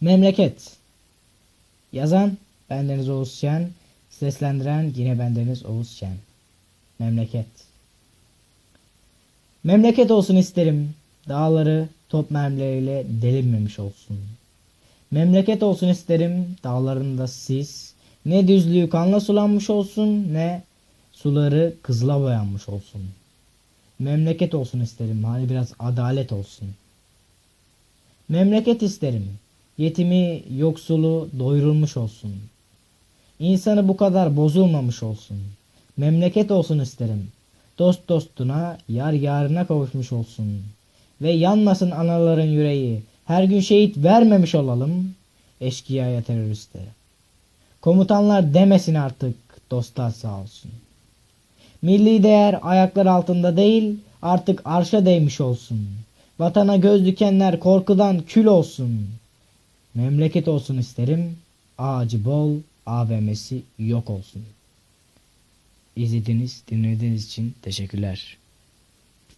Memleket. Yazan bendeniz Oğuz Şen. Seslendiren yine bendeniz Oğuz Şen. Memleket. Memleket olsun isterim. Dağları top mermileriyle delinmemiş olsun. Memleket olsun isterim. Dağlarında sis. Ne düzlüğü kanla sulanmış olsun ne suları kızıla boyanmış olsun. Memleket olsun isterim. Hani biraz adalet olsun. Memleket isterim. Yetimi, yoksulu doyurulmuş olsun. İnsanı bu kadar bozulmamış olsun. Memleket olsun isterim. Dost dostuna, yar yarına kavuşmuş olsun. Ve yanmasın anaların yüreği. Her gün şehit vermemiş olalım. Eşkıyaya teröriste. Komutanlar demesin artık dostlar sağ olsun. Milli değer ayaklar altında değil artık arşa değmiş olsun. Vatana göz dikenler korkudan kül olsun. Memleket olsun isterim. Ağacı bol, AVM'si yok olsun. İzlediğiniz, dinlediğiniz için teşekkürler.